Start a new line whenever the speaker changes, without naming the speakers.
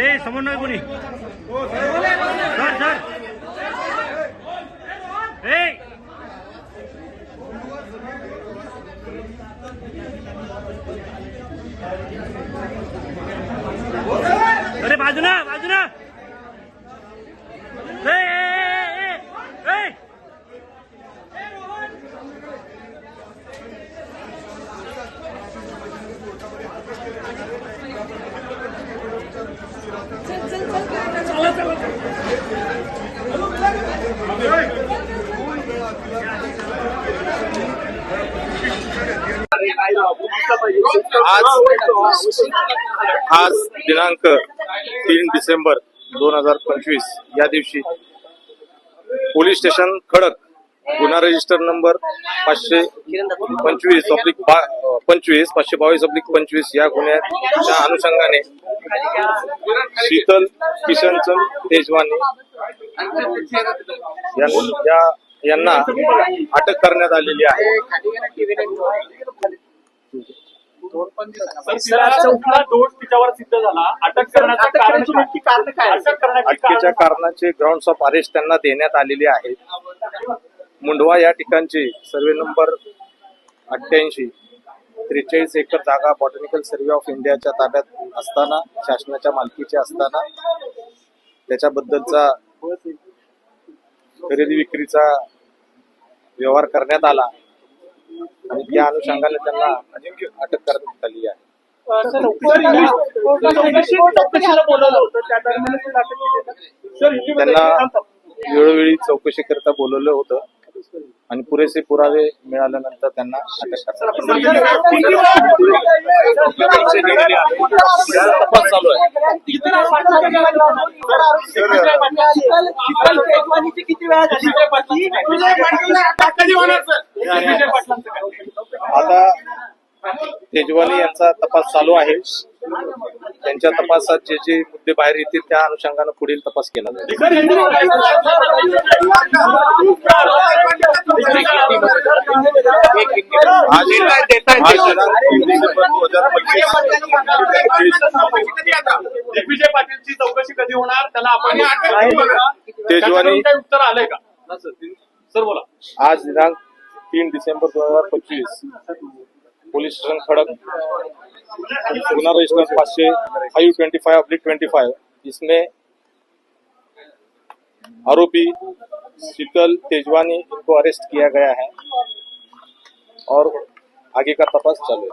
ए समोर नाही कोणी सर सर ए अरे बाजूला बाजूला ए,
आज आज दिनांक तीन डिसेंबर दोन हजार पंचवीस या दिवशी पोलीस स्टेशन खडक गुन्हा रजिस्टर नंबर पाचशे पंचवीस ऑब्लिक पंचवीस पाचशे बावीस ऑब्लिक पंचवीस या गुन्ह्याच्या अनुषंगाने शीतल किशनचंद तेजवानी या यांना अटक करण्यात आलेली आहे.
दोष तिच्यावर सिद्ध झाला अटक
अटकेच्या कारणाचे ग्राउंड्स ऑफ अरेस्ट त्यांना देण्यात आलेले आहेत. मुंडवा या ठिकाणचे सर्वे नंबर अठ्ठ्याऐंशी त्रेचाळीस एकर जागा बॉटनिकल सर्वे ऑफ इंडियाच्या ताब्यात असताना शासनाच्या मालकीचे असताना त्याच्याबद्दलचा खरेदी विक्रीचा व्यवहार करण्यात आला. आणि त्या अनुषंगाने त्यांना अटक करण्यात आली आहे. त्यांना वेळोवेळी चौकशी करता बोलवलं होतं. आणि पुरेसे पुरावे मिळाल्यानंतर त्यांना अटक करण्यात आली. तपास चालू आहे
किती वेळा
आता तेजवानी यांचा तपास चालू आहे. त्यांच्या तपासात जे जे मुद्दे बाहेर येतील त्या अनुषंगानं पुढील तपास केला
चौकशी कधी होणार त्याला आपण
तेजवानी-
उत्तर आलंय का? सर. बोला.
आज दिनांक तीन हज़ार पंचवीस पोलीस स्टेशन खड़क गुना रजिस्टर पाँच फाइव ट्वेंटी फाइव अब्लिक ट्वेंटी फाइव इसमें आरोपी शीतल तेजवानी इनको अरेस्ट किया गया है और आगे का तपास चालू